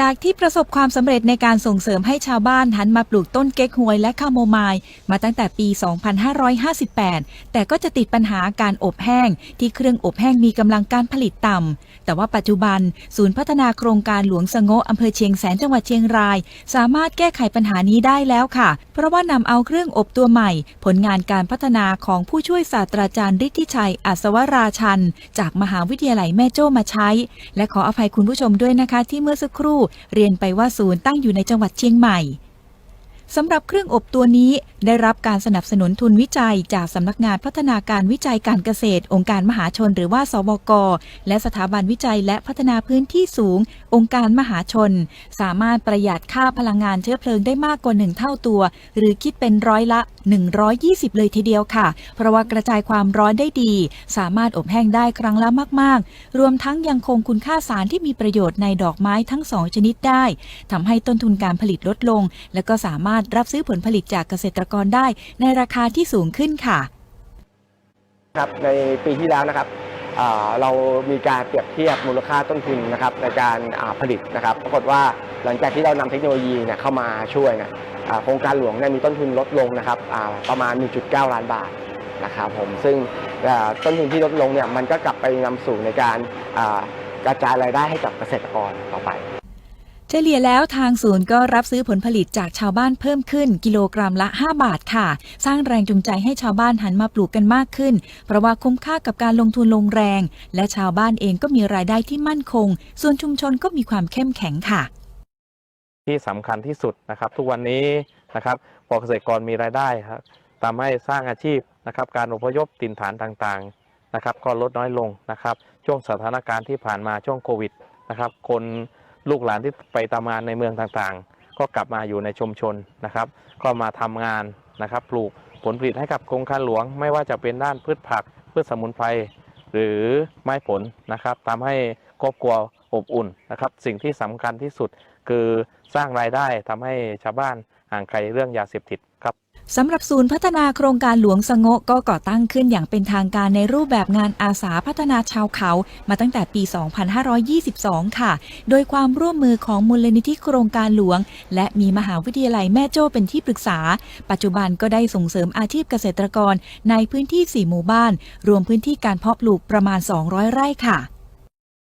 จากที่ประสบความสำเร็จในการส่งเสริมให้ชาวบ้านหันมาปลูกต้นเก๊กฮวยและคาโมไมล์มาตั้งแต่ปี 2558 แต่ก็จะติดปัญหาการอบแห้ง ที่เครื่องอบแห้งมีกำลังการผลิตต่ำ แต่ว่าปัจจุบัน ศูนย์พัฒนาโครงการหลวงสะโงะอำเภอเชียงแสนจังหวัดเชียงราย สามารถแก้ไขปัญหานี้ได้แล้วค่ะ เพราะว่านำเอาเครื่องอบตัวใหม่ ผลงานการพัฒนาของผู้ช่วยศาสตราจารย์ฤทธิชัยอัศวราชัน จากมหาวิทยาลัยแม่โจ้มาใช้ และขออภัยคุณผู้ชมด้วยนะคะที่เมื่อสักครู่เรียนไปว่าศูนย์ตั้งอยู่ในจังหวัดเชียงใหม่ สำหรับเครื่องอบตัวนี้ได้รับการสนับสนุนทุนวิจัยจากสำนักงานพัฒนาการวิจัยการเกษตร องค์การมหาชนหรือว่า สบก และสถาบันวิจัยและพัฒนาพื้นที่สูง องค์การมหาชน สามารถประหยัดค่าพลังงานเชื้อเพลิงได้มากกว่า 1 เท่าตัว หรือคิดเป็นร้อยละ 120 เลยทีเดียวค่ะ เพราะว่ากระจายความร้อนได้ดี สามารถอบแห้งได้ครั้งละมาก ๆ รวมทั้งยังคงคุณค่าสารที่มีประโยชน์ในดอกไม้ทั้งสองชนิดได้ทำให้ต้นทุนการผลิตลดลง และก็สามารถรับซื้อผลผลิตจากเกษตรกรได้ในราคาที่สูงขึ้นค่ะ ครับในปีที่แล้วนะครับเรามีการเปรียบเทียบมูลค่าต้นทุนนะครับในการผลิตนะครับ ปรากฏว่าหลังจากที่เรานำเทคโนโลยีเนี่ยเข้ามาช่วยนี่ยอ่าโครงการหลวงเนี่ยมีต้นทุนลดลงนะครับประมาณ 1.9 ล้านบาทนะครับผมซึ่งต้นทุนที่ลดลงเนี่ยมันก็กลับไปนำสู่ในการกระจายรายได้ให้กับเกษตรกรต่อไป เฉลี่ยแล้วทางศูนย์ก็รับซื้อผลผลิตจากชาวบ้านเพิ่มขึ้น กิโลกรัมละ 5 บาทค่ะ สร้างแรงจูงใจให้ชาวบ้านหันมาปลูกกันมากขึ้น เพราะว่าคุ้มค่ากับการลงทุนลงแรง และชาวบ้านเองก็มีรายได้ที่มั่นคง ส่วนชุมชนก็มีความเข้มแข็งค่ะ ที่สำคัญที่สุดนะครับ ทุกวันนี้นะครับพอเกษตรกรมีรายได้ครับทำให้สร้างอาชีพนะครับ การอพยพถิ่นฐานต่างๆนะครับ ก็ลดน้อยลงนะครับ ช่วงสถานการณ์ที่ผ่านมาช่วงโควิดนะครับ คน ลูกหลานที่ไปทำงานในเมืองต่างๆ ก็กลับมาอยู่ในชุมชนนะครับ ก็มาทำงานนะครับปลูกผลผลิตให้กับโครงการหลวง ไม่ว่าจะเป็นด้านพืชผักพืชสมุนไพรหรือไม้ผลนะครับทำให้ครอบครัวอบอุ่นนะครับ สิ่งที่สำคัญที่สุดคือสร้างรายได้ทำให้ชาวบ้านห่างไกลเรื่องยาเสพติดครับ สำหรับศูนย์พัฒนาโครงการหลวงสะโงะก็ก่อตั้งขึ้นอย่างเป็นทางการในรูปแบบงานอาสาพัฒนาชาวเขามาตั้งแต่ปี 2522 ค่ะ โดยความร่วมมือของมูลนิธิโครงการหลวง และมีมหาวิทยาลัยแม่โจ้เป็นที่ปรึกษา ปัจจุบันก็ได้ส่งเสริมอาชีพเกษตรกรในพื้นที่ 4 หมู่บ้าน รวมพื้นที่การเพาะปลูกประมาณ 200 ไร่ค่ะ